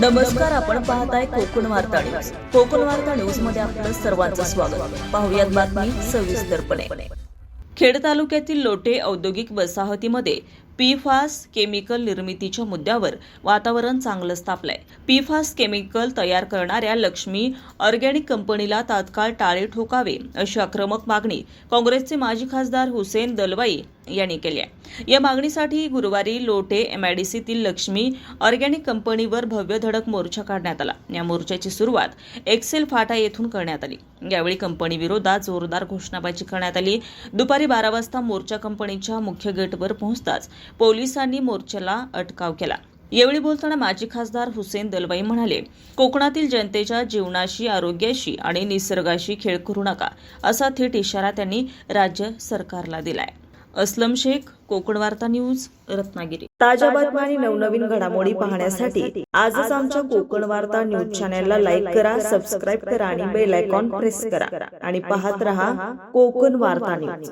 नमस्कार आपण पाहताय कोकण वार्ता न्यूज. कोकण वार्ता न्यूजमध्ये आपलं सर्वांचं स्वागत. पाहुयात बातमी सविस्तरपणे खेड तालुक्यातील लोटे औद्योगिक वसाहतीमध्ये पीफास केमिकल निर्मितीच्या मुद्द्यावर वातावरण चांगलंच तापलंय पीफास केमिकल तयार करणाऱ्या लक्ष्मी ऑर्गॅनिक कंपनीला तात्काळ टाळे ठोकावे अशी आक्रमक मागणी काँग्रेसचे माजी खासदार हुसेन दलवाई यांनी केली आहे. या मागणीसाठी गुरुवारी लोटे एमआयडीसीतील लक्ष्मी ऑर्गॅनिक कंपनीवर भव्य धडक मोर्चा काढण्यात आला. या मोर्चाची सुरुवात एक्सेल फाटा येथून करण्यात आली. यावेळी कंपनी विरोधात जोरदार घोषणाबाजी करण्यात आली. दुपारी बारा वाजता मोर्चा कंपनीच्या मुख्य गेटवर पोहोचताच पोलिसांनी मोर्चाला अटकाव केला. यावेळी बोलताना माजी खासदार हुसेन दलवाई म्हणाले कोकणातील जनतेच्या जीवनाशी आरोग्याशी आणि निसर्गाशी खेळ करू नका असा थेट इशारा त्यांनी राज्य सरकारला दिलाय. अस्लम शेख कोकण वार्ता न्यूज रत्नागिरी. ताज्या बातम्या आणि नवनवीन घडामोडी पाहण्यासाठी आजच आमच्या कोकण वार्ता न्यूज चॅनेलला लाईक करा सबस्क्राईब करा आणि बेल आयकॉन प्रेस करा. आणि पाहत रहा कोकण वार्ता न्यूज.